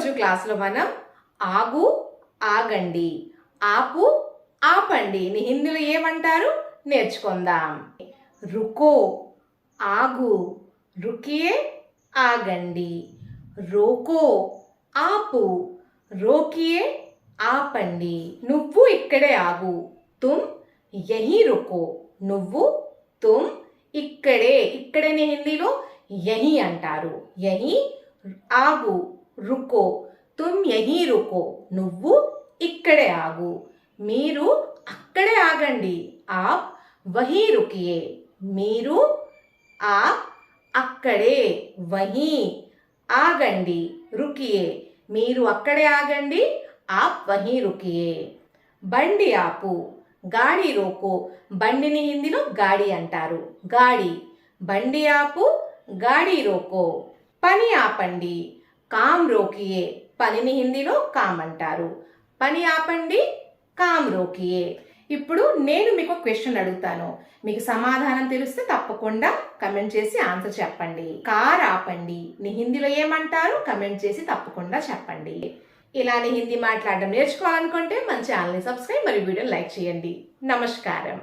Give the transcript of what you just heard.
ఈరోజు క్లాస్లో మనం ఆగు ఆగండి ఆపు ఆపండి. హిందీలో ఏమంటారు? నేర్చుకుందాం. రుకో ఆగు రుకియే ఆగండి. రోకో ఆపు రోకియే ఆపండి. నువ్వు ఇక్కడే ఆగు. తుమ్ యహీ రుకో. నువ్వు తుమ్ ఇక్కడే. ఇక్కడనే హిందీలో యహీ అంటారు. యహీ ఆగు. రుకో తుమ్ యహీ రుకో నువ్వు ఇక్కడే ఆగు. మీరు అక్కడే ఆగండి. ఆప్ వహీ రుకియే. మీరు ఆప్ అక్కడే వహీ ఆగండి రుకియే. మీరు అక్కడే ఆగండి ఆప్ వహీ రుకియే. బండి ఆపు. గాడి రోకో. బండిని హిందీలో గాడి అంటారు. గాడి. బండి ఆపు గాడి రోకో. పని ఆపండి. కామ్ రోకియే. పనిని హిందీలో కామ్ అంటారు. పని ఆపండి కామ్ రోకియే. ఇప్పుడు నేను మీకు క్వశ్చన్ అడుగుతాను. మీకు సమాధానం తెలిస్తే తప్పకుండా కమెంట్ చేసి ఆన్సర్ చెప్పండి. కార్ ఆపండి. నీ హిందీలో ఏమంటారు? కమెంట్ చేసి తప్పకుండా చెప్పండి. ఇలానే హిందీ మాట్లాడడం నేర్చుకోవాలనుకుంటే మన ఛానల్ని సబ్స్క్రైబ్ మరియు వీడియోని లైక్ చేయండి. నమస్కారం.